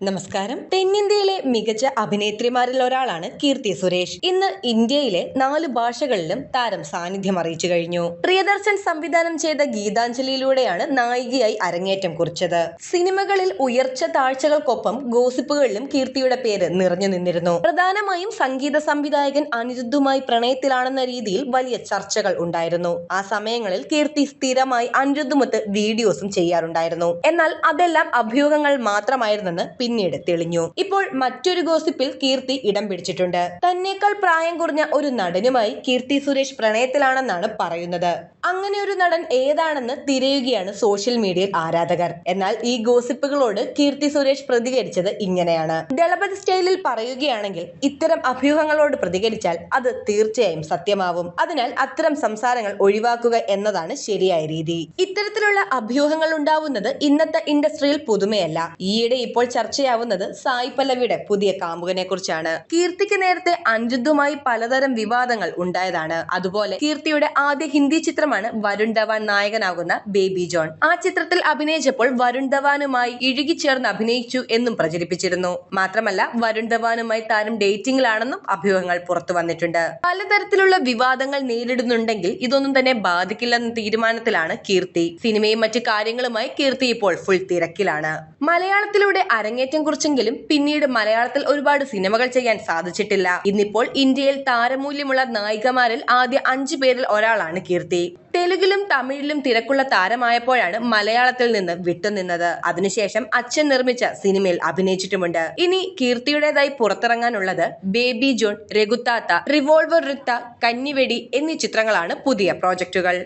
നമസ്കാരം. തെന്നിന്ത്യയിലെ മികച്ച അഭിനേത്രിമാരിൽ ഒരാളാണ് കീർത്തി സുരേഷ്. ഇന്ന് ഇന്ത്യയിലെ നാല് ഭാഷകളിലും താരം സാന്നിധ്യം അറിയിച്ചു കഴിഞ്ഞു. പ്രിയദർശൻ സംവിധാനം ചെയ്ത ഗീതാഞ്ജലിയിലൂടെയാണ് നായികയായി അരങ്ങേറ്റം കുറിച്ചത്. സിനിമകളിൽ ഉയർച്ച താഴ്ചകൾക്കൊപ്പം ഗോസിപ്പുകളിലും കീർത്തിയുടെ പേര് നിറഞ്ഞു നിന്നിരുന്നു. പ്രധാനമായും സംഗീത സംവിധായകൻ അനിരുദ്ധുമായി പ്രണയത്തിലാണെന്ന രീതിയിൽ വലിയ ചർച്ചകൾ ഉണ്ടായിരുന്നു. ആ സമയങ്ങളിൽ കീർത്തി സ്ഥിരമായി അനിരുദ്ധുമൊത്ത് വീഡിയോസും ചെയ്യാറുണ്ടായിരുന്നു. എന്നാൽ അതെല്ലാം അഭ്യൂഹങ്ങൾ മാത്രമായിരുന്നെന്ന് പിന്നീട് തെളിഞ്ഞു. ഇപ്പോൾ മറ്റൊരു ഗോസിപ്പിൽ കീർത്തി ഇടം പിടിച്ചിട്ടുണ്ട്. തന്നേക്കാൾ പ്രായം കുറഞ്ഞ ഒരു നടനുമായി കീർത്തി സുരേഷ് പ്രണയത്തിലാണെന്നാണ് പറയുന്നത്. അങ്ങനെ ഒരു നടൻ ഏതാണെന്ന് തിരയുകയാണ് സോഷ്യൽ മീഡിയ ആരാധകർ. എന്നാൽ ഈ ഗോസിപ്പുകളോട് കീർത്തി സുരേഷ് പ്രതികരിച്ചത് ഇങ്ങനെയാണ്. ദളപതി സ്റ്റൈലിൽ പറയുകയാണെങ്കിൽ ഇത്തരം അഭ്യൂഹങ്ങളോട് പ്രതികരിച്ചാൽ അത് തീർച്ചയായും സത്യമാവും. അതിനാൽ അത്തരം സംസാരങ്ങൾ ഒഴിവാക്കുക എന്നതാണ് ശരിയായ രീതി. ഇത്തരത്തിലുള്ള അഭ്യൂഹങ്ങൾ ഉണ്ടാവുന്നത് ഇന്നത്തെ ഇൻഡസ്ട്രിയിൽ പുതുമയല്ല. ഈയിടെ ഇപ്പോൾ ചർച്ചയാവുന്നത് സായി പല്ലവിയുടെ പുതിയ കാമുകനെ കുറിച്ചാണ് കീർത്തിക്ക് നേരത്തെ അനിരുദ്ധുമായി പലതരം വിവാദങ്ങൾ ഉണ്ടായതാണ്. അതുപോലെ കീർത്തിയുടെ ആദ്യ ഹിന്ദി ചിത്രമാണ് വരുൺ ധവാൻ നായകനാകുന്ന ബേബി ജോൺ. ആ ചിത്രത്തിൽ അഭിനയിച്ചപ്പോൾ വരുൺ ധവാനുമായി ഇഴുകി ചേർന്ന് അഭിനയിച്ചു എന്നും പ്രചരിപ്പിച്ചിരുന്നു. മാത്രമല്ല വരുൺ ധവാനുമായി താരം ഡേറ്റിംഗിലാണെന്നും അഭ്യൂഹങ്ങൾ പുറത്തു വന്നിട്ടുണ്ട്. പലതരത്തിലുള്ള വിവാദങ്ങൾ നേരിടുന്നുണ്ടെങ്കിൽ ഇതൊന്നും തന്നെ ബാധിക്കില്ലെന്ന തീരുമാനത്തിലാണ് കീർത്തി. സിനിമയും മറ്റു കാര്യങ്ങളുമായി കീർത്തി ഇപ്പോൾ ഫുൾ തിരക്കിലാണ്. മലയാളത്തിലൂടെ അരങ്ങേറ്റം കുറിച്ചെങ്കിലും പിന്നീട് മലയാളത്തിൽ ഒരുപാട് സിനിമകൾ ചെയ്യാൻ സാധിച്ചിട്ടില്ല. ഇന്നിപ്പോൾ ഇന്ത്യയിൽ താരമൂല്യമുള്ള നായികമാരിൽ ആദ്യ അഞ്ചു പേരിൽ ഒരാളാണ് കീർത്തി. തെലുങ്കിലും തമിഴിലും തിരക്കുള്ള താരമായപ്പോഴാണ് മലയാളത്തിൽ നിന്ന് വിട്ടുനിന്നത്. അതിനുശേഷം അച്ഛൻ നിർമ്മിച്ച സിനിമയിൽ അഭിനയിച്ചിട്ടുമുണ്ട്. ഇനി കീർത്തിയുടേതായി പുറത്തിറങ്ങാനുള്ളത് baby John Raghuthatha revolver Rita Kannivedi എന്നീ ചിത്രങ്ങളാണ് പുതിയ പ്രോജക്റ്റുകൾ